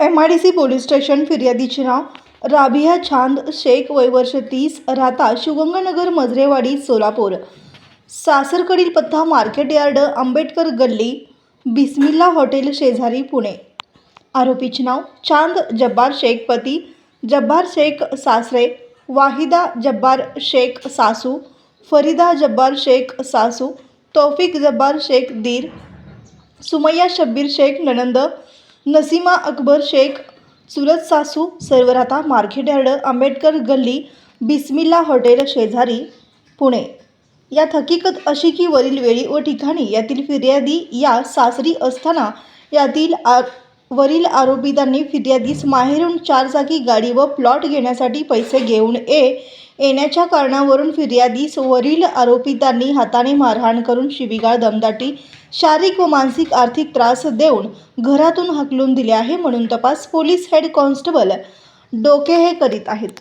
M I D C police station फिर्यादीचे नाव राबिया छांद शेख वयवर्ष तीस राहता शिवगंगनगर मजरेवाडी सोलापूर. सासरकडील पत्ता मार्केट यार्ड आंबेडकर गल्ली बिस्मिल्ला हॉटेल शेजारी पुणे. आरोपीचे नाव चांद जब्बार शेख पती जब्बार शेख सासरे वाहिदा जब्बार शेख सासू फरीदा जब्बार शेख सासू तौफिक जब्बार शेख दीर सुमैया शब्बीर शेख ननंद नसीमा अकबर शेख चुलत सासू सर्वराता मार्केट यार्ड आंबेडकर गल्ली बिस्मिल्ला हॉटेल शेजारी पुणे. यात हकीकत अशी की वरील वेळी व ठिकाणी यातील फिर्यादी या सासरी असताना यातील आ वरील आरोपितांनी फिर्यादीस माहेरून चारचाकी गाडी व प्लॉट घेण्यासाठी पैसे घेऊन ये येण्याच्या कारणावरून फिर्यादीस वरील आरोपितांनी हाताने मारहाण करून शिवीगाळ दमदाटी शारीरिक व मानसिक आर्थिक त्रास देऊन घरातून हकलून दिले आहे म्हणून तपास पोलीस हेड कॉन्स्टेबल डोके हे करीत आहेत.